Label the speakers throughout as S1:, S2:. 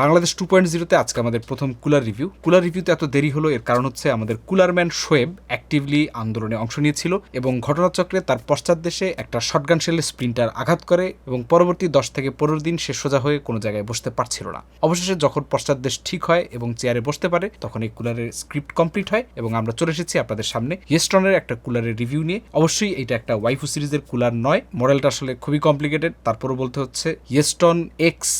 S1: Bangladesh two point জিরোতে আজকে আমাদের প্রথম কুলার রিভিউ কুলার রিভিউতে এত দেরি হলো, এর কারণ হচ্ছে আমাদের কুলারম্যান শোয়েব অ্যাক্টিভলি আন্দোলনে অংশ নিয়েছিল এবং ঘটনাচক্রে তার পশ্চাৎ দেশে একটা শটগান শেলের স্প্রিন্টার আঘাত করে এবং পরবর্তী দশ থেকে পনেরো দিন সে সোজা হয়ে কোনো জায়গায় বসতে পারছিল না। অবশেষে যখন পশ্চাৎ দেশ ঠিক হয় এবং চেয়ারে বসতে পারে, তখন এই কুলারের স্ক্রিপ্ট কমপ্লিট হয় এবং আমরা চলে এসেছি আপনাদের সামনে ইয়েস্টনের একটা কুলারের রিভিউ নিয়ে। অবশ্যই এটা একটা ওয়াইফু সিরিজের কুলার নয় মডেলটা আসলে খুবই কমপ্লিকেটেড তারপরও বলতে হচ্ছে ইয়েস্টন এক্স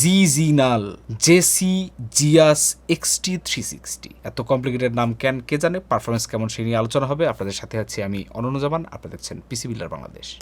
S1: জি জিনাল জেসি জিয়াস এক্সটি থ্রি সিক্সটি। এত কমপ্লিকেটেড নাম কেন, কে জানে? পারফরমেন্স কেমন সেই নিয়ে আলোচনা হবে। আপনাদের সাথে আছি আমি অনন্য জামান আপনাদের পিসি বিল্ডার বাংলাদেশ।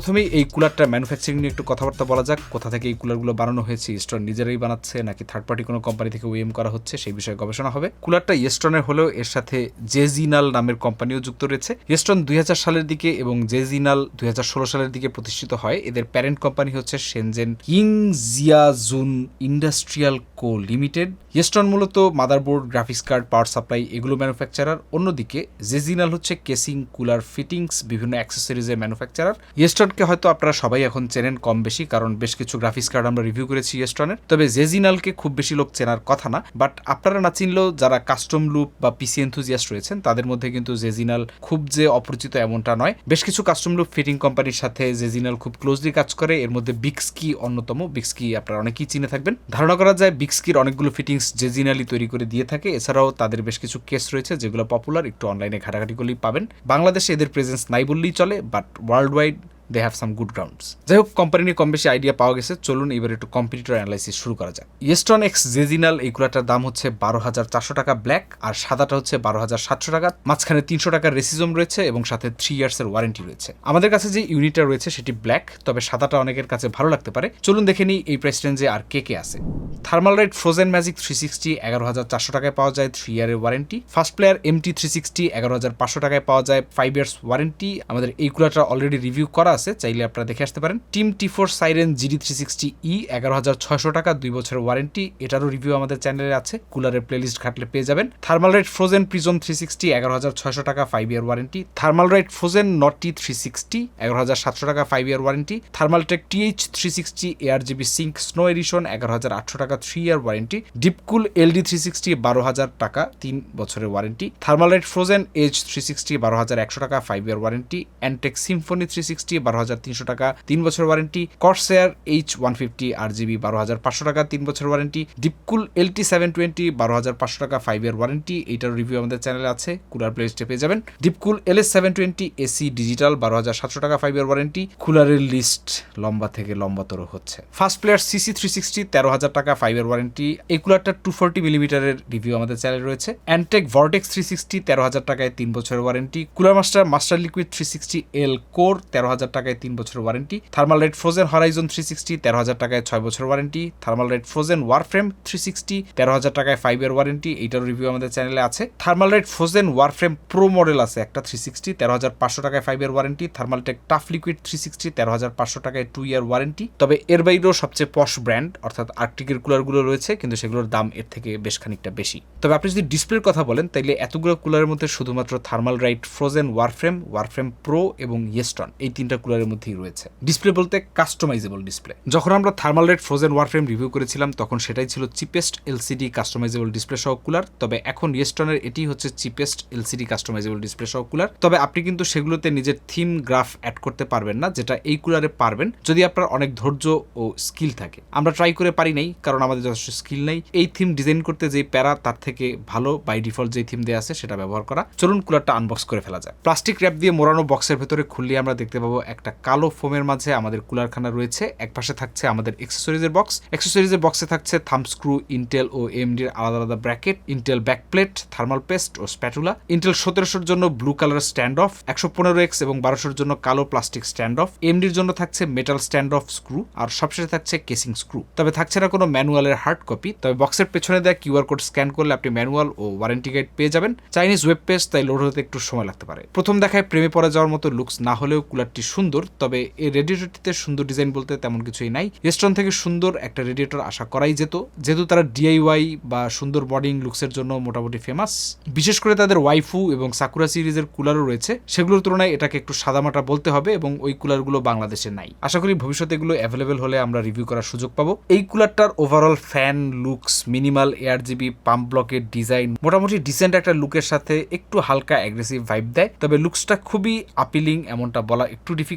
S1: প্রথমেই এই কুলারটা ম্যানুফ্যাকচারিং নিয়ে একটু কথাবার্তা বলা যাক। কোথা থেকে এই কুলারগুলো বানানো হয়েছে ইস্টন নিজেরাই বানাচ্ছে, নাকি থার্ড পার্টি কোনো কোম্পানি থেকে ওএম করা হচ্ছে, সেই বিষয়ে গবেষণা হবে। কুলারটা ইস্টনের হলেও এর সাথে জেজিনাল নামের কোম্পানিও যুক্ত রয়েছে। ইস্টন দুই হাজার সালের দিকে এবং জেজিনাল দুই হাজার ষোলো সালের দিকে প্রতিষ্ঠিত হয়। এদের প্যারেন্ট কোম্পানি হচ্ছে Shenzhen King Jiajun industrial co limited Yeston মূলত motherboard graphics card power supply এগুলো ম্যানুফ্যাকচারার অন্যদিকে জেজিনাল হচ্ছে কেসিং কুলার ফিটিংস বিভিন্ন অ্যাক্সেসরিজের ম্যানুফ্যাকচারার ইয়েস্টনকে হয়তো আপনারা সবাই এখন চেনেন কম বেশি, কারণ বেশ কিছু গ্রাফিক্স কার্ড আমরা রিভিউ করেছি ইয়েস্টনের তবে জেজিনালকে খুব বেশি লোক চেনার কথা না বাট আপনারা না চিনলেও যারা কাস্টম লুপ বা পিসি এনথুজিয়াস্ট রয়েছেন, তাদের মধ্যে কিন্তু জেজিনাল খুব যে অপরিচিত এমনটা নয়। বেশ কিছু কাস্টম লুপ ফিটিং কোম্পানির সাথে জেজিনাল খুব ক্লোজলি কাজ করে, এর মধ্যে বিক্সকি অন্যতম। বিক্সকি আপনারা অনেকেই চিনে থাকবেন। ধারণা করা যায় বিক্সকির অনেকগুলো ফিটিংস জেজিনালি তৈরি করে দিয়ে থাকে, এছাড়াও তাদের বেশ কিছু কেস রয়েছে যেগুলো পপুলার একটু অনলাইনে ঘাটাঘাটি করলেই পাবেন। বাংলাদেশে এদের প্রেজেন্স নাই বললেই চলে but world wide they have some good grounds যাই হোক কোম্পানি নিয়ে কম বেশি আইডিয়া পাওয়া গেছে। চলুন এবার একটু কম্পিটিটর অ্যানালাইসিস শুরু করা যাক। ইয়েস্টন এক্স জেজিনাল এই কুলারটার দাম হচ্ছে বারো হাজার চারশো টাকা ব্ল্যাক আর সাদাটা হচ্ছে বারো হাজার সাতশো টাকা। মাঝখানে তিনশো টাকার রেসিজম রয়েছে এবং সাথে থ্রি ইয়ার্সের ওয়ারেন্টি রয়েছে। আমাদের কাছে যে ইউনিটটা রয়েছে, সেটি ব্ল্যাক তবে সাদাটা অনেকের কাছে ভালো লাগতে পারে। চলুন দেখে নিই এই প্রাইস রেঞ্জে আর কে কে আছে। Thermalright frozen magic three sixty এগারো হাজার চারশো টাকায় পাওয়া যায় থ্রি ইয়ারের warranty First Player MT three sixty এগারো হাজার পাঁচশো টাকায় পাওয়া যায় ফাইভ ইয়ার্স ওয়ারেন্টি আমাদের এই কুলারটা অলরেডি রিভিউ করা আছে, চাইলে আপনারা দেখে আসতে পারেন। Team T four siren GD three sixty E এগারো হাজার ছয়শো টাকা, দুই বছরের ওয়ারেন্টি এটারও রিভিউ আমাদের চ্যানেলে আছে কুলারের প্লেলিস্ট ঘাটলে পেয়ে যাবেন। Thermalright frozen prism three sixty এগারো হাজার ছয়শো টাকা five year warranty Thermalright frozen Notte three sixty এগারো হাজার সাতশো টাকা five year warranty Thermaltake TH three sixty ARGB sync snow edition এগারো হাজার আটশো টাকা three year warranty DeepCool LD three sixty বারো হাজার টাকা, তিন বছরের warranty Thermalright frozen edge three sixty বারো হাজার একশো টাকা five year warranty Antec Symphony three sixty বারো হাজার তিনশো টাকা, তিন বছর warranty Corsair H one fifty RGB বারো হাজার পাঁচশো টাকা, তিন বছর warranty DeepCool LT seven twenty বারো হাজার পাঁচশো টাকা ফাইভ ইয়ার ওয়ারেন্টি এইটার রিভিউ আমাদের চ্যানেলে আছে, কুলার প্লেলিস্টে পেয়ে যাবেন। DeepCool L S seven twenty AC digital বারো হাজার সাতশো টাকা ফাইভ ইয়ার ওয়ারেন্টি কুলারের লিস্ট লম্বা থেকে লম্বাতর হচ্ছে। First Player CC three sixty তেরো হাজার টাকা ফাইভ ইয়ার ওয়ারেন্টি এই কুলারটা টু ফোরটি মিলিমিটারের রিভিউ আমাদের চ্যানেলে রয়েছে। অ্যান্টেক ভর্টেক্স থ্রি সিক্সটি তেরো হাজার টাকায় তিন বছরের warranty Cooler Master Master Liquid three sixty L core তেরো হাজার টাকায় তিন বছর warranty Thermalright frozen horizon three sixty তেরো হাজার টাকায় ছয় বছর warranty Thermalright frozen warframe three sixty তেরো হাজার টাকায় ফাইভ ইয়ার ওয়ারেন্টি এইটার রিভিউ আমাদের চ্যানেলে আছে। Thermalright frozen warframe pro model আছে, একটা থ্রি সিক্সটি তেরো হাজার পাঁচশো টাকায় five year warranty Thermaltake tough liquid three sixty তেরো হাজার পাঁচশো টাকায় টু ইয়ার ওয়ারেন্টি তবে এর বাইরেও সবচেয়ে পশ ব্র্যান্ড অর্থাৎ আর্টিকের কুলারগুলো রয়েছে, কিন্তু সেগুলোর দাম এর থেকে বেশ খানিকটা বেশি। তবে আপনি যদি ডিসপ্লের কথা বলেন, তাইলে এতগুলো কুলারের মধ্যে শুধুমাত্র Thermalright frozen warframe warframe pro এবং ইয়েস্টন এই তিনটা কুলারের মধ্যেই রয়েছে। ডিসপ্লে বলতে কাস্টমাইজেবল ডিসপ্লে যখন আমরা Thermalright frozen warframe review করেছিলাম, তখন সেটাই ছিল চিপেস্ট এলসিডি কাস্টমাইজেবল ডিসপ্লে সহ কুলার তবে এখন ইয়েস্টনের এটি হচ্ছে চিপেস্ট এলসিডি কাস্টমাইজেবল ডিসপ্লে সহ কুলার তবে আপনি কিন্তু সেগুলোতে নিজের থিম গ্রাফ অ্যাড করতে পারবেন না, যেটা এই কুলারে পারবেন, যদি আপনার অনেক ধৈর্য ও স্কিল থাকে। আমরা ট্রাই করে পারি নাই, কারণ আমাদের যথেষ্ট স্কিল নেই। এই থিম ডিজাইন করতে যেই প্যারা, তার থেকে ভালো বাই ডিফল্ট যেই থিম দেওয়া আছে, সেটা ব্যবহার করা। চলুন কুলারটা আনবক্স করে ফেলা যায় প্লাস্টিক র্যাপ দিয়ে মোড়ানো বক্সের ভেতরে খুললে আমরা দেখতে পাবো একটা কালো ফোমের মাঝে আমাদের কুলারখানা রয়েছে। এক পাশে থাকছে আমাদের এক্সেসরিজের বক্স এক্সেসরিজের বক্সে থাকছে থাম স্ক্রু ইন্টেল ও এমডির আলাদা আলাদা bracket Intel backplate thermal paste ও স্প্যাটুলা ইন্টেল সতেরোশোর জন্য ব্লু কালার স্ট্যান্ড অফ একশো পনেরো এক্স এবং বারোশোর জন্য কালো প্লাস্টিক স্ট্যান্ড অফ এমডির জন্য থাকছে মেটাল স্ট্যান্ড অফ স্ক্রু আর সবশেষে থাকছে কেসিং স্ক্রু তবে থাকছে না কোনো ম্যানুয়ালের হার্ড কপি তবে বক্সের পেছনে দেওয়া কিউআর কোড স্ক্যান করলে আপনি ম্যানুয়াল ও ওয়ারেন্টি গাইড পেয়ে যাবেন। চাইনিজ ওয়েব পেজ তাই লোড হতে একটু সময় লাগতে পারে। প্রথম দেখায় প্রেমে পড়ে যাওয়ার মতো লুকস না হলেও কুলারটি সুন্দর, তবে এই রেডিয়েটরটিতে সুন্দর ডিজাইন বলতে তেমন কিছুই নাই। এস্ট্রন থেকে সুন্দর একটা রেডিয়েটর আশা করাই যেত। যেহেতু তারা ডিআইওয়াই বা সুন্দর বডিং লুকসের জন্য মোটামুটি ফেমাস বিশেষ করে তাদের ওয়াইফু এবং সাকুরা সিরিজের কুলারও রয়েছে। সেগুলোর তুলনায় এটাকে একটু সাদামাটা বলতে হবে এবং ওই কুলারগুলো বাংলাদেশে নাই। আশা করি ভবিষ্যতে এগুলো অ্যাভেলেবেল হলে আমরা রিভিউ করার সুযোগ পাবো। এই কুলারটার overall fan looks minimal ARGB pump ব্লকের ডিজাইন মোটামুটি ডিসেন্ট একটা লুকের সাথে একটু হালকা অ্যাগ্রেসিভ ভাইব দেয়। তবে লুকসটা খুবই আপিলিং এমনটা বলা একটু ডিফিকাল্ট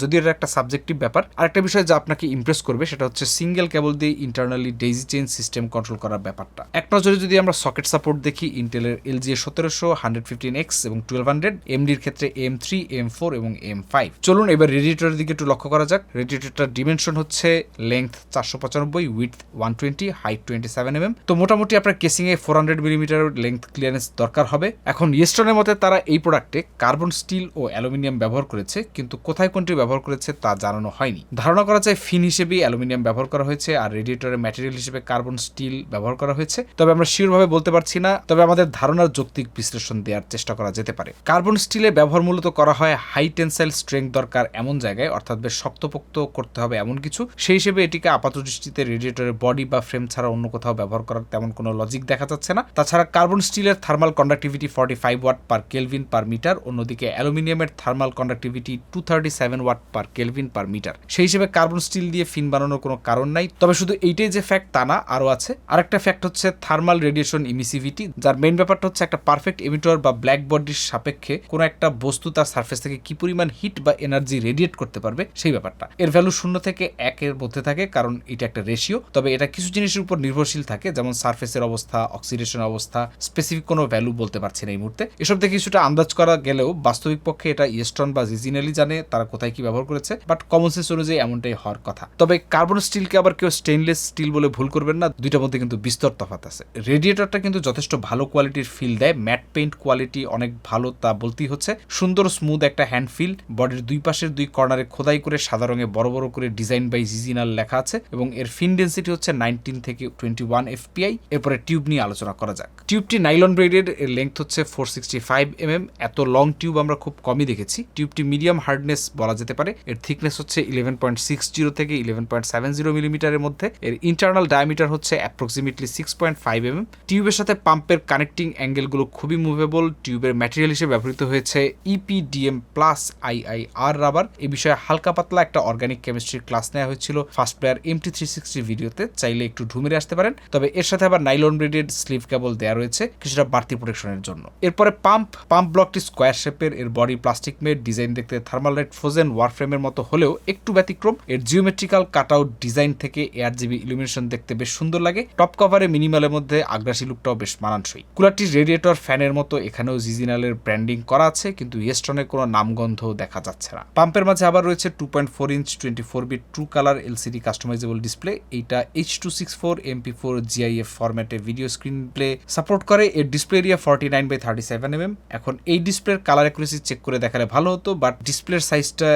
S1: যদি এটা একটা সাবজেক্টিভ ব্যাপার। আরেকটা বিষয় যা আপনাকে ইমপ্রেস করবে, সেটা হচ্ছে সিঙ্গেল কেবল দিয়ে internally daisy chain system control করার ব্যাপারটা। এক নজরে যদি আমরা সকেট সাপোর্ট দেখি ইন্টেলের এল জি সতেরোশো হান্ড্রেড ফিফটিন এক্স এবং টুয়েলভ হান্ড্রেড এমডির ক্ষেত্রে এম থ্রি এম ফোর এবং এম ফাইভ চলুন এবার রেডিয়েটরের দিকে একটু লক্ষ্য করা যাক। রেডিয়েটরটার ডিমেনশন হচ্ছে লেংথ চারশো পঁচানব্বই with one twenty height twenty seven M তো মোটামুটি আপনার কেসিংয়ে four hundred millimetre length clearance দরকার হবে। এখন ইয়েস্টনের মতে তারা এই প্রোডাক্টে কার্বন স্টিল ও অ্যালুমিনিয়াম ব্যবহার করেছে, কিন্তু কোথায় কোনটি ব্যবহার করেছে তা জানানো হয়নি। ধারণা করা যায় ফিন হিসেবেই অ্যালুমিনিয়াম ব্যবহার করা হয়েছে আর রেডিয়েটরের ম্যাটেরিয়াল হিসেবে কার্বন স্টিল ব্যবহার করা হয়েছে। তবে আমরা শিওরভাবে বলতে পারছি না, তবে আমাদের ধারণার যৌক্তিক বিশ্লেষণ দেওয়ার চেষ্টা করা যেতে পারে। কার্বন স্টিলের ব্যবহার মূলত করা হয় হাই টেন্সাইল স্ট্রেংথ দরকার এমন জায়গায়, অর্থাৎ বেশ শক্তপোক্ত করতে হবে এমন কিছু। সেই হিসেবে এটিকে আপাত দৃষ্টিতে রেডিয়েটরের বডি বা ফ্রেম ছাড়া অন্য কোথাও ব্যবহার করার তেমন কোনো লজিক দেখা যাচ্ছে না। তাছাড়া কার্বন স্টিলের thermal conductivity forty five watt per kelvin per metre অন্যদিকে অ্যালুমিনিয়ামের thermal conductivity two thirty seven watt per kelvin per metre সেই হিসেবে কার্বন স্টিল দিয়ে ফিন বানানোর কোনো কারণ নাই। তবে শুধু এইটাই যে ফ্যাক্ট তা না, আরও আছে। আরেকটা ফ্যাক্ট হচ্ছে থার্মাল রেডিয়েশন ইমিসিভিটি যার মেন ব্যাপারটা হচ্ছে একটা পারফেক্ট এমিটর বা ব্ল্যাক বডির সাপেক্ষে কোনো একটা বস্তু তার সার্ফেস থেকে কি পরিমাণ হিট বা এনার্জি রেডিয়েট করতে পারবে, সেই ব্যাপারটা। এর ভ্যালু শূন্য থেকে একের মধ্যে থাকে, কারণ এটা একটা রেশিও তবে এটা কিছু জিনিসের উপর নির্ভরশীল থাকে, যেমন সার্ফেসের অবস্থা অক্সিডেশন অবস্থা স্পেসিফিক কোনো ভ্যালু বলতে পারছি না এই মুহূর্তে। এসব থেকে কিছুটা আন্দাজ করা গেলেও বাস্তবিক পক্ষে এটা ইয়েস্টন বা জিজিনালি জানে তারা কোথায় কি ব্যবহার করেছে বাট কমন সেন্স অনুযায়ী এমনটাই হওয়ার কথা। তবে কার্বন স্টিলকে আবার কেউ স্টেনলেস স্টিল বলে ভুল করবেন না, দুইটার মধ্যে কিন্তু বিস্তর তফাত আছে। রেডিয়েটরটা কিন্তু যথেষ্ট ভালো কোয়ালিটির ফিল দেয় ম্যাট পেইন্ট কোয়ালিটি অনেক ভালো তা বলতেই হচ্ছে। সুন্দর স্মুথ একটা হ্যান্ড ফিল বডির দুই পাশের দুই কর্নারে খোদাই করে সাদা রঙে বড় বড় করে ডিজাইন বাই জিজিনাল লেখা আছে, এবং এর ফিন ডেন্সিটি হচ্ছে নাইনটিন থেকে টোয়েন্টি ওয়ান এফপিআই এরপরে টিউব নিয়ে আলোচনা করা যাক। টিউবটি নাইলন ব্রেডের এর লেন্থ হচ্ছে ফোর সিক্সটি ফাইভ এম এত লং টিউব আমরা খুব কমই দেখেছি। টিউবটি মিডিয়াম হার্ডনেস বলা যেতে পারে। এর থিকনেস হচ্ছে ইলেভেন পয়েন্ট সিক্স জিরো থেকে ইলেভেন পয়েন্ট সেভেন জিরো মিলিমিটারের মধ্যে। এর ইন্টারনাল ডায়ামিটার হচ্ছে approximately six point five M M টিউবের সাথে পাম্পের কানেক্টিং অ্যাঙ্গেলগুলো খুবই মুভেবল টিউবের ম্যাটেরিয়াল হিসেবে ব্যবহৃত হয়েছে EPDM plus II R rubber এ বিষয়ে হালকা পাতলা একটা অর্গানিক কেমিস্ট্রির ক্লাস নেওয়া হয়েছিল first player MT three sixty ভিডিওতে চাইলে একটু ঢুমেরে আসতে পারেন। তবে এর সাথে আবার নাইলন ব্রেডেড স্লিভ কেবল দেওয়া রয়েছে কিছুটা বাড়তি প্রোটেকশনের জন্য। এরপরে পাম্প পাম্প ব্লকটি স্কোয়ার শেপের এর বডি প্লাস্টিক মেড ডিজাইন দেখতে থার্মাল লাইট ফ্রোজেন ওয়ারফ্রেমের মতো হলেও একটু ব্যতিক্রম, এর জিওমেট্রিক্যাল কাট আউট ডিজাইন থেকে এয়ার জিবি ইলুমিনেশন দেখতে বেশ সুন্দর লাগে। টপ কভারে মিনিমালের মধ্যে আগ্রাসী লুকটাও বেশ মানানসই। কুলারটির রেডিয়েটর, ফ্যানের মতো এখানেও জিজিনালের ব্র্যান্ডিং করা আছে, কিন্তু ইয়েস্টনের কোনো নামগন্ধ দেখা যাচ্ছে না। পাম্পের মাঝে আবার রয়েছে two point four inch twenty four bit true colour LCD customisable display. এইটা H two six four MP four GIF ফরম্যাটে ভিডিও স্ক্রিন প্লে সাপোর্ট করে। এর display area forty nine by thirty seven M এখন এই ডিসপ্লের colour accuracy check করে দেখালে ভালো হতো, বাট ডিসপ্লের সাইজটা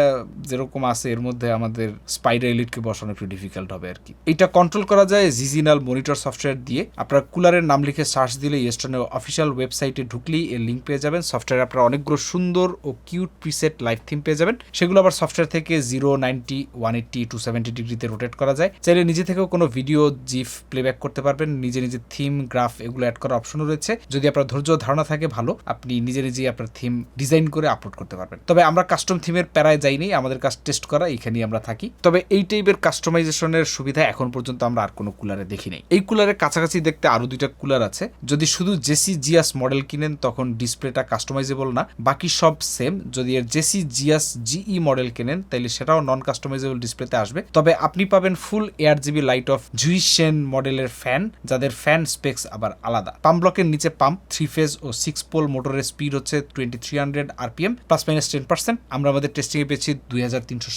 S1: যেরকম আছে, এর মধ্যে আমাদের স্পাইডার এলিটকে বসানো একটু ডিফিকাল্ট হবে আর কি। এটা কন্ট্রোল করা যায় জিজিনাল মনিটর সফটওয়্যার দিয়ে। আপনার কুলারের নাম লিখে সার্চ দিলে ইয়েস্টনের অফিসিয়াল ওয়েবসাইটে ঢুকলেই এর লিঙ্ক পেয়ে যাবেন। সফটওয়্যার আপনারা অনেকগুলো সুন্দর ও কিউট প্রিসেট লাইভ থিম পেয়ে যাবেন। সেগুলো আবার সফটওয়্যার থেকে zero ninety one eighty two seventy ডিগ্রিতে রোটেট করা যায়। চাইলে নিজে থেকেও কোনো ভিডিও জিফ প্লেব্যাক করতে পারবেন। নিজে নিজে থিম গ্রাফ এগুলো অ্যাড করার অপশনও রয়েছে। যদি আপনার ধৈর্য ধারণা থাকে ভালো, আপনি নিজে নিজেই আপনার থিম ডিজাইন করে আপলোড করতে পারবেন। তবে আমরা কাস্টম থিমের প্যারায় যাইনি, আমাদের কাজ টেস্ট করা এইখানেই আমরা থাকি। তবে এই টাইপের কাস্টমাইজেশনের সুবিধা এখন পর্যন্ত আমরা আর কোনো কুলারে দেখি নাই। এই কুলারের কাছাকাছি দেখতে আরও দুইটা কুলার আছে। যদি শুধু জেসি জিয়াস মডেল কিনেন, তখন ডিসপ্লেটা কাস্টমাইজেবল না। বাকি সব সেম যদি এর জেসি জিয়াস জিই মডেল কেনেন তাহলে সেটাও নন কাস্টমাইজেবল ডিসপ্লেতে আসবে। তবে আপনি পাবেন full air GB light of জুইশেন মডেলের ফ্যান যাদের ফ্যান স্পেক্স আবার আলাদা। পাম্প ব্লকের নিচে পাম্প থ্রি ফেজ ও সিক্স পোল মোটরের স্পিড হচ্ছে twenty three hundred RPM plus minus ten percent আমরা আমাদের টেস্টিংয়ে পেয়েছি দুই হাজার তিনশো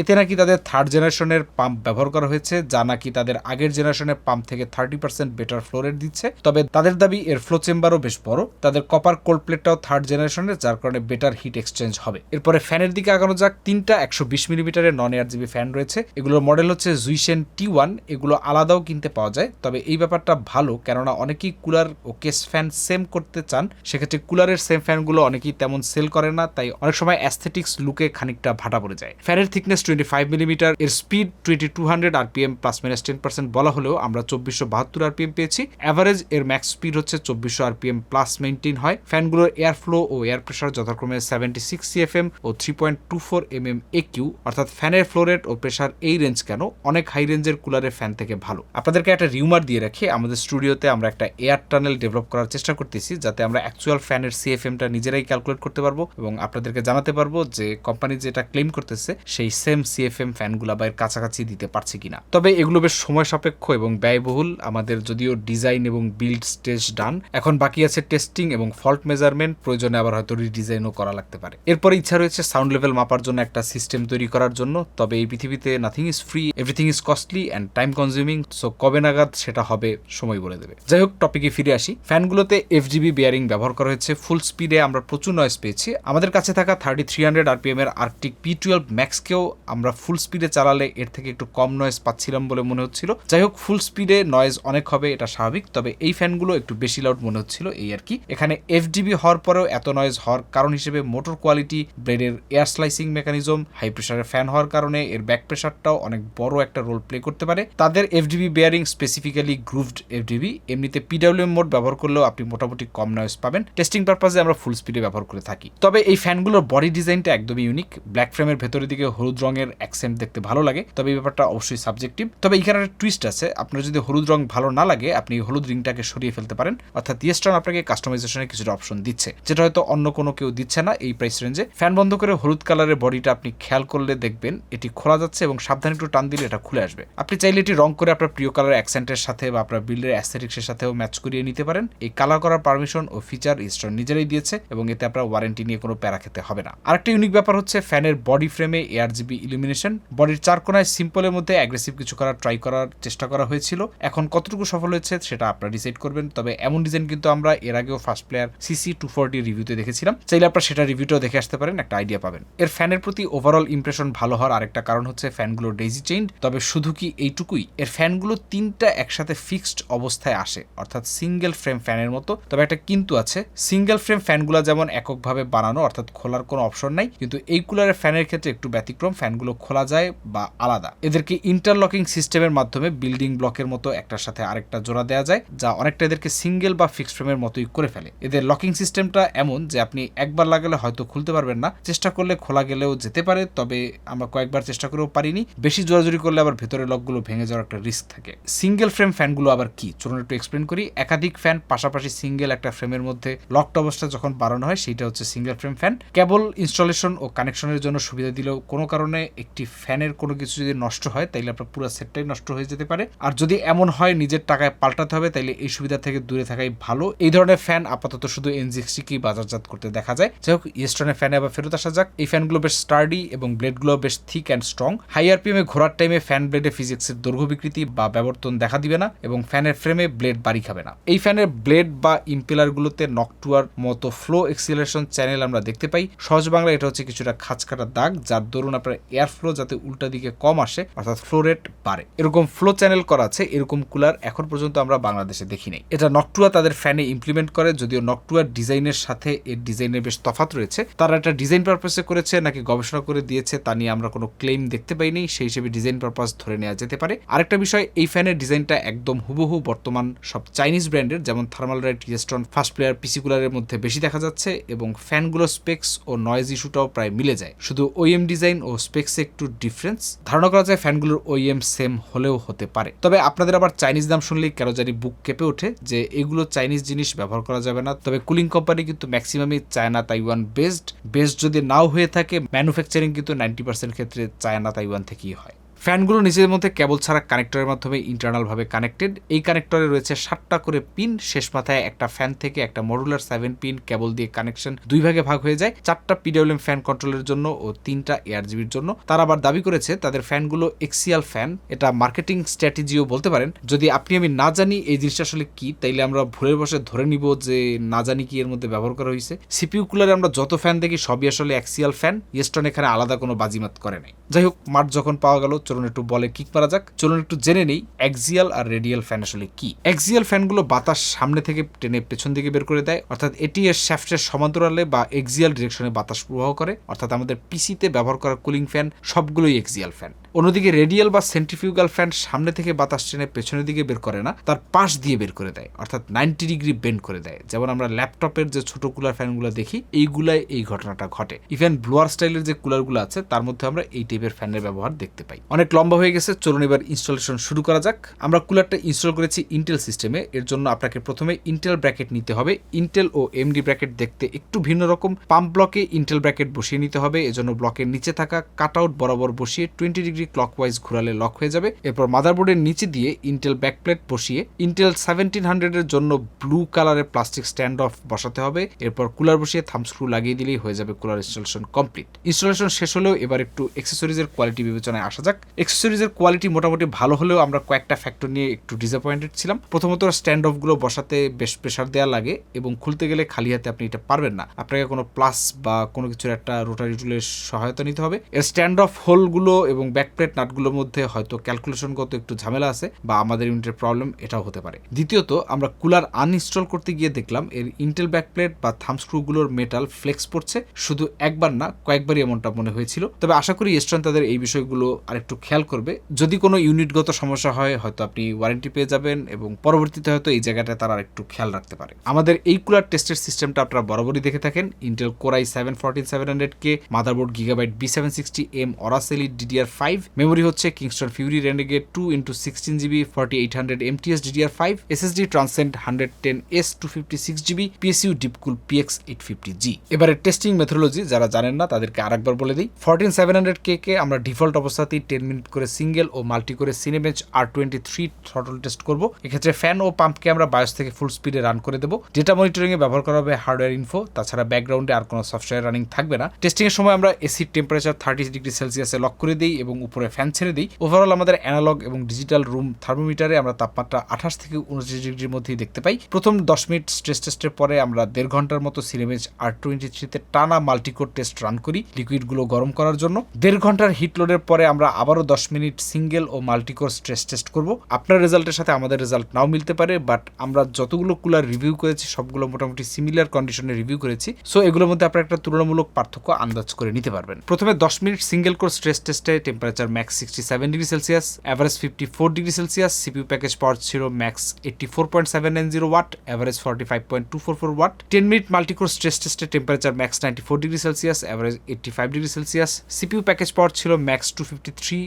S1: এতে নাকি তাদের থার্ড জেনারেশনের পাম্প ব্যবহার করা হয়েছে, যা নাকি তাদের আগের জেনারেশনের পাম্প থেকে thirty percent better flow rate দিচ্ছে। তবে তাদের দাবি, এর ফ্লো চেম্বারও বেশ বড়। তাদের কপার কোল্ড প্লেটটাও থার্ড জেনারেশনের যার কারণে বেটার হিট এক্সচেঞ্জ হবে। এরপরে ফ্যানের দিকে আগানো যাক। তিনটা একশো বিশ মিলিমিটারের নন এয়ার জিবি ফ্যান রয়েছে। এগুলোর মডেল হচ্ছে জুইসেন টি ওয়ান এগুলো আলাদাও কিনতে পাওয়া যায়। তবে এই ব্যাপারটা ভালো, কেননা অনেকেই কুলার ও কেস ফ্যান সেম করতে চান। সেক্ষেত্রে কুলারের সেম ফ্যানগুলো অনেকেই তেমন সেল করে না। তাই অনেক সময় অ্যাস্থেটিক্স লুকে খানিকটা ভাটা পড়ে যায়। ফ্যানের থিকনেস টোয়েন্টি ফাইভ মিলিমিটার এর speed twenty two hundred RPM plus minus ten percent বলা হলেও আমরা চব্বিশশো বাহাত্তর আরপিএম পেয়েছি। অ্যাভারেজ এর ম্যাক্স স্পিড হচ্ছে চব্বিশশো আরপিএম প্লাস মেনটেন হয়। ফ্যানগুলোর এয়ার ফ্লো ও এয়ার প্রেশার যথাক্রমে সেভেন্টি সিক্স সিএফএম ও three point two four M M AQ অর্থাৎ ফ্যানের ফ্লো রেট ও প্রেশার এই রেঞ্জ কেন? অনেক হাই রেঞ্জের কুলারের ফ্যান থেকে ভালো। আপনাদেরকে একটা রিউমার দিয়ে রাখি, আমাদের স্টুডিওতে আমরা একটা এয়ার টানেল ডেভেলপ করার চেষ্টা করতেছি, যাতে আমরা অ্যাকচুয়াল ফ্যানের সিএফএমটা নিজেরাই ক্যালকুলেট করতে পারব এবং আপনাদেরকে জানাতে পারব যে কোম্পানি যেটা ক্লেম করতেছে, সেই সেম সিএফএম ফ্যানগুলা বা এর কাছাকাছি দিতে পারছে কিনা। তবে এগুলো বেশ সময় সাপেক্ষ এবং ব্যয়বহুল। আমাদের যদিও ডিজাইন এবং বিল্ড স্টেজ ডান এখন বাকি আছে টেস্টিং এবং ফল্ট মেজারমেন্ট প্রয়োজনে আবার হয়তো রিডিজাইনও করা লাগতে পারে। এরপরে ইচ্ছা রয়েছে সাউন্ড লেভেল মাপার জন্য একটা সিস্টেম তৈরি করার জন্য, তবে এই পৃথিবীতে nothing is free everything is costly and time consuming so কবে নাগাদ সেটা হবে সময় বলে দেবে। যাই হোক টপিকে ফিরে আসি। ফ্যানগুলোতে এফজিবি বিয়ারিং ব্যবহার করা হয়েছে। ফুল স্পিডে আমরা প্রচুর নয়েস পেয়েছি। আমাদের কাছে থাকা থার্টি থ্রি হান্ড্রেড আরপিএম এর আর্কটিক পি টুয়েলভ ম্যাক্সকেও আমরা ফুল স্পিডে চালালে এর থেকে একটু কম নয়েজ পাচ্ছিলাম বলে মনে হচ্ছিল। যাই হোক ফুল স্পিডে নয়েজ অনেক হবে, এটা স্বাভাবিক। তবে এই ফ্যানগুলো একটু বেশি লাউড মনে হচ্ছিল, এই আর কি। এখানে এফডিবি হওয়ার পরেও এত নয়েজ হওয়ার কারণ হিসেবে মোটর কোয়ালিটি ব্লেডের এয়ার স্লাইসিং মেকানিজম হাই প্রেশারের ফ্যান হওয়ার কারণে এর ব্যাক প্রেশারটাও অনেক বড় একটা রোল প্লে করতে পারে। তাদের FDB bearing specifically grooved FDB এমনিতে পিডাব্লিউএম মোড ব্যবহার করলেও আপনি মোটামুটি কম নয়েজ পাবেন। টেস্টিং পারপাসে আমরা ফুল স্পিডে ব্যবহার করে থাকি। তবে এই ফ্যানগুলোর বডি ডিজাইনটা একদমই ইউনিক ব্ল্যাক ফ্রেমের ভেতরের দিকে হলুদ রঙের অ্যাকসেন্ট দেখতে ভালো লাগে, তবে এই ব্যাপারটা অবশ্যই সাবজেক্টিভ তবে এখানে একটা টুইস্ট আছে, আপনার যদি হলুদ রং ভালো না লাগে, আপনি হলুদ রিংটাকে সরিয়ে ফেলতে পারেন। অর্থাৎ ইয়েস্টন আপনাকে কাস্টমাইজেশনের কিছুটা অপশন দিচ্ছে, যেটা হয়তো অন্য কোনো কেউ দিচ্ছে না এই প্রাইস রেঞ্জে ফ্যান বন্ধ করে হলুদ কালারের বডিটা আপনি খেয়াল করলে দেখবেন, এটি খোলা যাচ্ছে এবং সাবধানে একটু টান দিলে এটা খুলে আসবে। আপনি চাইলে এটি রং করে আপনার প্রিয় কালার অ্যাকসেন্টের সাথে বা আপনার বিল্ডের অ্যাস্থেটিক্সের সাথেও ম্যাচ করিয়ে নিতে পারেন। এই কালার করার পারমিশন ও ফিচার ইস্টন নিজেরাই দিয়েছে এবং এতে আপনার ওয়ারেন্টি নিয়ে কোনো প্যারা খেতে হবে না। আরেকটা ইউনিক ব্যাপার হচ্ছে, ফ্যানের বডি ফ্রেমে এয়ার জিবি ইলুমিনেশন বডির চার কোনায় সিম্পলের মধ্যে অ্যাগ্রেসিভ কিছু করার ট্রাই করার চেষ্টা করা হয়েছিল। এখন কতটুকু সফল হয়েছে সেটা আপনারা ডিসাইড করবেন, তবে এমন ডিজাইন কিন্তু আমরা এর আগেও first player CC two forty রিভিউতে দেখেছিলাম। চাইলে আপনারা সেটা রিভিউটাও দেখে আসতে পারেন, একটা আইডিয়া পাবেন। এর ফ্যানের প্রতি ওভারঅল ইমপ্রেশন ভালো হওয়ার আরেকটা কারণ হচ্ছে, ফ্যানগুলো ডেজি চেইন তবে শুধু কি এইটুকুই, এর ফ্যানগুলো তিনটা একসাথে ফিক্সড অবস্থায় আসে, অর্থাৎ সিঙ্গেল ফ্রেম ফ্যানের মতো। তবে একটা কিন্তু আছে সিঙ্গেল ফ্রেম ফ্যানগুলো যেমন এককভাবে বানানো, অর্থাৎ খোলার কোনো অপশন নাই কিন্তু এই কুলারের ফ্যানের ক্ষেত্রে একটু ব্যতিক্রম, ফ্যানগুলো খোলা যায় বা আলাদা। এদেরকে ইন্টারলকিং সিস্টেমের মাধ্যমে বিল্ডিং ব্লকের মতো একটার সাথে আরেকটা জোড়া দেওয়া যায়, যা অনেকটা এদেরকে সিঙ্গেল বা ফিক্সড ফ্রেমের মতোই করে ফেলে। এদের লকিং সিস্টেমটা এমন যে আপনি একবার লাগালে হয়তো খুলতে পারবেন না, চেষ্টা করলে খোলা গেলেও যেতে পারে, তবে আমরা কয়েকবার চেষ্টা করেও পারিনি। বেশি জোরাজুরি করলে আবার ভেতরের লকগুলো ভেঙে যাওয়ার একটা রিস্ক থাকে। সিঙ্গেল ফ্রেম ফ্যানগুলো আবার কি? চলুন একটু এক্সপ্লেন করি। একাধিক ফ্যান, পাশাপাশি সিঙ্গেল একটা ফ্রেমের মধ্যে লকড অবস্থা যখন বাড়ানো হয় সেটা হচ্ছে single frame fan cable installation ও কানেকশনের জন্য সুবিধা দিলেও কোনো কারণে একটি ফ্যানের কোনো কিছু যদি নষ্ট হয়, তাইলে আপনার পুরো সেটটাই নষ্ট হয়ে যেতে পারে। আর যদি এমন হয় নিজের টাকায় পাল্টাতে হবে, তাইলে এই সুবিধা থেকে দূরে থাকাই ভালো। এই ধরনের ফ্যান আপাতত শুধু এনজিএক্সটিকেই বাজারজাত করতে দেখা যায়। যাই হোক ইস্টনের ফ্যানে আবার ফেরত আসা যাক। এই ফ্যানগুলো বেশ স্টার্ডি এবং ব্লেডগুলো বেশ থিক অ্যান্ড স্ট্রং হাই আরপিএমে ঘোরার টাইমে ফ্যান ব্লেডে ফিজিক্সের দৈর্ঘ্য বিকৃতি বা ব্যবর্তন দেখা দিবে না এবং ফ্যানের ফ্রেমে ব্লেড বাড়ি খাবে না। এই ফ্যানের ব্লেড বা ইম্পেলারগুলোতে নকটুয়ার মতো ফ্লো এক্সিলেশন চ্যানেল আমরা দেখতে পাই। সহজ বাংলা এটা হচ্ছে কিছুটা খাঁচকাটা দাগ, যার দরুন আপনার এয়ার ফ্লো যাতে উল্টা দিকে কম আসে, অর্থাৎ ফ্লো রেট বাড়ে। এরকম ফ্লো চ্যানেল করা আছে, এরকম কুলার এখন পর্যন্ত আমরা বাংলাদেশে দেখি নাই। এটা নকটুয়া তাদের ফ্যানে ইমপ্লিমেন্ট করে, যদিও নকটুয়ার ডিজাইনের সাথে এর ডিজাইনের বেশ তফাত রয়েছে। তারা একটা ডিজাইন পারপাসে করেছে, নাকি গবেষণা করে দিয়েছে, তা নিয়ে আমরা কোনো ক্লেম দেখতে পাইনি, সেই হিসেবে ডিজাইন পারপাস ধরে নেওয়া যেতে পারে। আরেকটা বিষয়, এই ফ্যানের ডিজাইনটা একদম হুবহু বর্তমান সব চাইনিজ ব্র্যান্ডের যেমন Thermalright Yeston first player PC কুলারের মধ্যে বেশি দেখা যাচ্ছে, এবং ফ্যানগুলো স্পেক্স ও নয়েজ ইস্যুটাও প্রায় মিলে যায়। শুধু ওএম ডিজাইন ও স্পেক্সে একটু ডিফারেন্স ধারণা করা যায় ফ্যানগুলোর ওইএম সেম হলেও হতে পারে। তবে আপনাদের আবার চাইনিজ দাম শুনলেই কেন জানি বুক কেঁপে ওঠে যে এগুলো চাইনিজ জিনিস ব্যবহার করা যাবে না। তবে কুলিং কোম্পানি কিন্তু ম্যাক্সিমামই চায়না তাইওয়ান বেসড বেসড যদি নাও হয়ে থাকে ম্যানুফ্যাকচারিং কিন্তু নাইনটি পার্সেন্ট ক্ষেত্রে চায়না তাইওয়ান থেকেই হয়। ফ্যানগুলো নিজেদের মধ্যে কেবল ছাড়া কানেক্টরের মাধ্যমে ইন্টারনালভাবে কানেক্টেড এই কানেক্টরে রয়েছে সাতটা করে পিন শেষ মাথায় একটা ফ্যান থেকে একটা মডুলার সেভেন পিন কেবল দিয়ে কানেকশন দুই ভাগে ভাগ হয়ে যায়। চারটা পিডব্লিউএম ফ্যান কন্ট্রোলের জন্য ও তিনটা এয়ার জিবির জন্য। তারা আবার দাবি করেছে তাদের ফ্যানগুলো এক্সিয়াল ফ্যান এটা মার্কেটিং স্ট্র্যাটেজিও বলতে পারেন। যদি আপনি, আমি না জানি এই জিনিসটা আসলে কি, তাইলে আমরা ভুলের বসে ধরে নিব যে না জানি কি এর মধ্যে ব্যবহার করা হয়েছে। সিপিউ কুলারে আমরা যত ফ্যান দেখি সবই আসলে অ্যাক্সিয়াল ফ্যান ইয়েস্টন এখানে আলাদা কোনো বাজিমাত করে নাই। যাই হোক, মাঠ যখন পাওয়া গেল চলুন একটু বলে কিক মারা যাক। চলুন একটু জেনে নেই অ্যাক্সিয়াল আর রেডিয়াল ফ্যান আসলে কি। অ্যাক্সিয়াল ফ্যানগুলো বাতাস সামনে থেকে টেনে পেছন দিকে বের করে দেয়, অর্থাৎ এটি এর শ্যাফটের সমান্তরালে বা এক্সিয়াল ডিরেকশনে বাতাস প্রবাহ করে, অর্থাৎ আমাদের পিসিতে ব্যবহার করা কুলিং ফ্যান সবগুলোই এক্সিয়াল ফ্যান অন্যদিকে রেডিয়াল বা সেন্ট্রিফিউগাল ফ্যান সামনে থেকে বাতাস টেনে পেছনের দিকে বের করে না, তার পাশ দিয়ে বের করে দেয়, অর্থাৎ নাইনটি ডিগ্রি বেন্ড করে দেয়। যেমন আমরা ল্যাপটপের যে ছোট কুলার ফ্যানগুলো দেখি, এইগুলাই এই ঘটনাটা ঘটে। ইভেন ব্লোয়ার স্টাইলের যে কুলারগুলো আছে, তার মধ্যে আমরা এই টাইপের ফ্যানের ব্যবহার দেখতে পাই। অনেক লম্বা হয়ে গেছে, চলুন এবার ইনস্টলেশন শুরু করা যাক। আমরা কুলারটা ইনস্টল করেছি ইন্টেল সিস্টেমে এর জন্য আপনাকে প্রথমে ইন্টেল ব্র্যাকেট নিতে হবে। ইন্টেল ও এমডি ব্র্যাকেট দেখতে একটু ভিন্ন রকম। পাম্প ব্লকে ইন্টেল ব্র্যাকেট বসিয়ে নিতে হবে, এজন্য ব্লকের নিচে থাকা কাট আউট বরাবর বসিয়ে টোয়েন্টি ডিগ্রি ক্লকওয়াইজ ঘোরালে লক হয়ে যাবে। এরপর মাদারবোর্ডের নিচে দিয়ে ইন্টেল ব্যাকপ্লেট বসিয়ে ইন্টেল সেভেন্টিন হান্ড্রেডের জন্য ব্লু কালারের প্লাস্টিক স্ট্যান্ড অফ বসাতে হবে। এরপর কুলার বসিয়ে থাম স্ক্রু লাগিয়ে দিলেই হয়ে যাবে কুলার ইনস্টলেশন কমপ্লিট ইনস্টলেশন শেষ হলেও এবার একটু এক্সেসরিজের কোয়ালিটি বিবেচনায় আসা যাক। এক্সেসরিজের কোয়ালিটি মোটামুটি ভালো হলেও আমরা কয়েকটা ফ্যাক্টর নিয়ে একটু ডিসঅ্যাপয়েন্টেড ছিলাম। প্রথমত স্ট্যান্ড অফগুলো বসাতে বেশ প্রেশার দেওয়া লাগে এবং খুলতে গেলে খালি হাতে আপনি এটা পারবেন না। আপনাকে কোনো প্লাস বা কোনো কিছুর একটা রোটারি টুলের সহায়তা নিতে হবে। এর স্ট্যান্ড অফ হোলগুলো এবং ব্যাকপ্লেট নাটগুলোর মধ্যে হয়তো ক্যালকুলেশনগত একটু ঝামেলা আছে বা আমাদের ইউনিটের প্রবলেম এটাও হতে পারে। দ্বিতীয়ত, আমরা কুলার আনইনস্টল করতে গিয়ে দেখলাম এর ইন্টেল ব্যাকপ্লেট বা থাম স্ক্রুগুলোর মেটাল ফ্লেক্স পড়ছে। শুধু একবার না, কয়েকবারই এমনটা মনে হয়েছিল। তবে আশা করি এস্ট্রন তাদের এই বিষয়গুলো আরেকটু খেয়াল করবে। যদি কোনো ইউনিটগত সমস্যা হয়, হয়তো আপনি ওয়ারেন্টি পেয়ে যাবেন এবং পরবর্তীতে হয়তো এই জায়গাটা তারা একটু খেয়াল রাখতে পারে। আমাদের এই কুলার টেস্টের সিস্টেমটা আপনারা বরাবরই দেখে থাকেন। Intel Core i seven fourteen seven hundred K motherboard Gigabyte B seven sixty M Aorus Elite DDR five memory হচ্ছে Kingston Fury Renegade two into sixteen GB forty eight hundred MTS DDR five SSD Transcend hundred ten S two fifty six GB PSU Deepcool PX eight fifty G এবারে testing methodology যারা জানেন না, তাদেরকে আরেকবার বলে দিই। Fourteen seven hundred K কে আমরা ডিফল্ট অবস্থাতেই টেন মিনিট করে সিঙ্গেল ও মাল্টি করে Cinebench R twenty three throttle test করব। এক্ষেত্রে ফ্যান ও পাম্পকে আমরা বায়োস থেকে ফুল স্পিডে রান করে দেবো। ডেটা মনিটরিংয়ে ব্যবহার করা হবে হার্ডওয়্যার ইনফো তাছাড়া ব্যাকগ্রাউন্ডে আর কোনো সফটওয়্যার রানিং থাকবে না। টেস্টিং এর সময় আমরা এসির টেম্পারেচার থার্টি ডিগ্রি সেলসিয়াসে লক করে দিই এবং উপরে ফ্যান ছেড়ে দিই। ওভারঅল আমাদের অ্যানালগ এবং ডিজিটাল রুম থার্মোমিটারে আমরা তাপমাত্রা আঠাশ থেকে উনত্রিশ ডিগ্রির মধ্যেই দেখতে পাই। প্রথম দশ মিনিট স্ট্রেস টেস্টের পরে আমরা দেড় ঘণ্টার মতো সিনেমেজ আর টোয়েন্টি থ্রিতে টানা মাল্টিকোর টেস্ট রান করি লিকুইডগুলো গরম করার জন্য। দেড় ঘণ্টার হিট লোডের পরে আমরা আবারও দশ মিনিট সিঙ্গেল ও মাল্টিকোর স্ট্রেস টেস্ট করব। আপনার রেজাল্টের সাথে আমাদের রেজাল্ট নাও মিলতে পারে, বাট আমরা যতগুলো কুলার রিভিউ করেছি, সবগুলো মোটামুটি সিমিলার কন্ডিশনে রিভিউ করেছি। সো এগুলোর মধ্যে আপনার একটা তুলনামূলক পার্থক্য আন্দাজ করে নিতে পারবেন। প্রথমে দশ মিনিট সিঙ্গেল কোর স্ট্রেস টেস্টে temperature max sixty seven degree Celsius average fifty four degree Celsius CPU package power ছিল max eighty four point seven nine zero watt average forty five point two four four watt ten minute multicore stress টেস্টে temperature max ninety four degree Celsius average eighty five degree Celsius CPU package power ছিল max two fifty three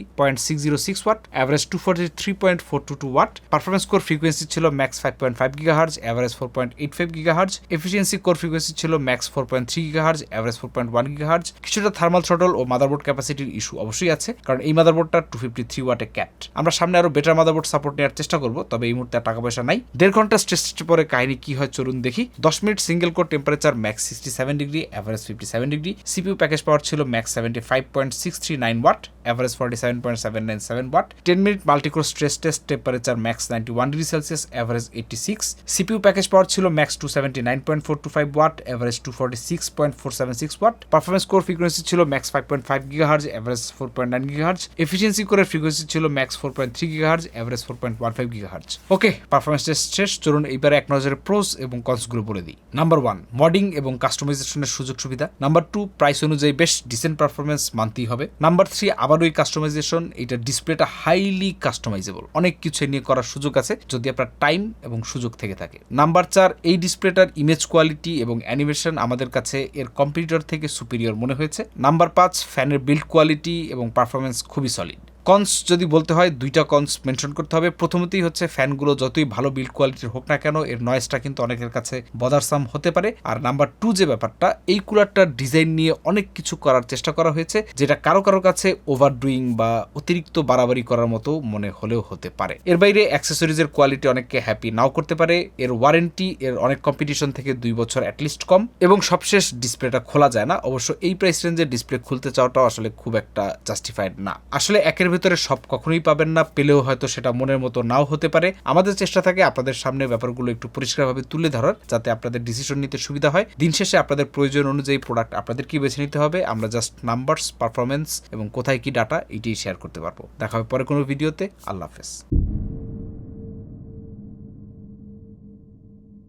S1: six watt average two forty three point four two two watt performance core frequency ছিল max five point five gigahertz average four point eight five gigahertz efficiency core frequency ছিল max four point three gigahertz average four point one gigahertz কিছুটা thermal throttle ও motherboard ক্যাপাসিটির issue অবশ্যই আছে, কারণ এই মাদারবোর্ডটা টু ফিফটি থ্রি ওয়াটে ক্যাট আমরা সামনে আরও বেটার মাদারবোর্ড সাপোর্ট নেওয়ার চেষ্টা করব, তবে এই মুহূর্তে টাকা পয়সা নাই। দেড় ঘণ্টা স্ট্রেস পরে কাহিনী কি হয় চলুন দেখি। দশ minute single core temperature max sixty seven degree average fifty seven degree CPU package power ছিল max seventy five point six three nine watt average forty seven point seven nine seven watt ten minute multicore stress test temperature max ninety one degree Celsius average eighty six CPU package power ছিল max two seventy nine point four two five watt average two forty six point four seven six watt performance core frequency ছিল max five point five gigahertz average four point nine gigahertz efficiency কোরের frequency ছিল max four point three gigahertz average four point one five gigahertz okay performance test শেষ, চলুন এইবারে এক নজরে প্রোস এবং কনসগুলো বলে দিই। নাম্বার ওয়ান মডিং এবং কাস্টমাইজেশনের সুযোগ সুবিধা। নাম্বার টু প্রাইস অনুযায়ী বেশ ডিসেন্ট পারফরমেন্স মানতেই হবে। নাম্বার থ্রি আবারও এই কাস্টমাইজেশন এটা ডিসপ্লেটা হাইলি কাস্টমাইজেবল অনেক কিছু নিয়ে করার সুযোগ আছে যদি আপনার টাইম এবং সুযোগ থেকে থাকে। নাম্বার চার, এই ডিসপ্লেটার ইমেজ কোয়ালিটি এবং অ্যানিমেশন আমাদের কাছে এর কম্পিউটার থেকে সুপিরিয়র মনে হয়েছে। নাম্বার পাঁচ ফ্যানের বিল্ড কোয়ালিটি এবং পারফরমেন্স খুবই সলিড কনস যদি বলতে হয়, দুইটা কনস মেনশন করতে হবে। প্রথমতেই হচ্ছে ফ্যানগুলো যতই ভালো বিল্ড কোয়ালিটির হোক না কেন, এর নয়েজটা কিন্তু অনেকের কাছে বদারসাম হতে পারে। আর নাম্বার টু যে ব্যাপারটা, এই কুলারটার ডিজাইন নিয়ে অনেক কিছু করার চেষ্টা করা হয়েছে, যেটা কারও কারও কাছে ওভার ডুইং বা অতিরিক্ত বাড়াবাড়ি করার মতো মনে হলেও হতে পারে। এর বাইরে অ্যাক্সেসরিজের কোয়ালিটি অনেককে হ্যাপি নাও করতে পারে। এর ওয়ারেন্টি এর অনেক কম্পিটিশন থেকে দুই বছর অ্যাটলিস্ট কম। এবং সবশেষ ডিসপ্লেটা খোলা যায় না। অবশ্য এই প্রাইস রেঞ্জের ডিসপ্লে খুলতে চাওয়াটাও আসলে খুব একটা জাস্টিফাইড না। আসলে একের ভিতরে সব কখনোই পাবেন না, পেলেও হয়তো সেটা মনের মতো নাও হতে পারে। আমাদের চেষ্টা থাকে আপনাদের সামনে ব্যাপারগুলো একটু পরিষ্কারভাবে তুলে ধরার, যাতে আপনাদের ডিসিশন নিতে সুবিধা হয়। দিন শেষে আপনাদের প্রয়োজন অনুযায়ী প্রোডাক্ট আপনাদের কি বেছে নিতে হবে, আমরা জাস্ট নাম্বারস পারফরমেন্স এবং কোথায় কি ডাটা এটি শেয়ার করতে পারব। দেখা হবে পরে কোনো ভিডিওতে আল্লাহ হাফেজ।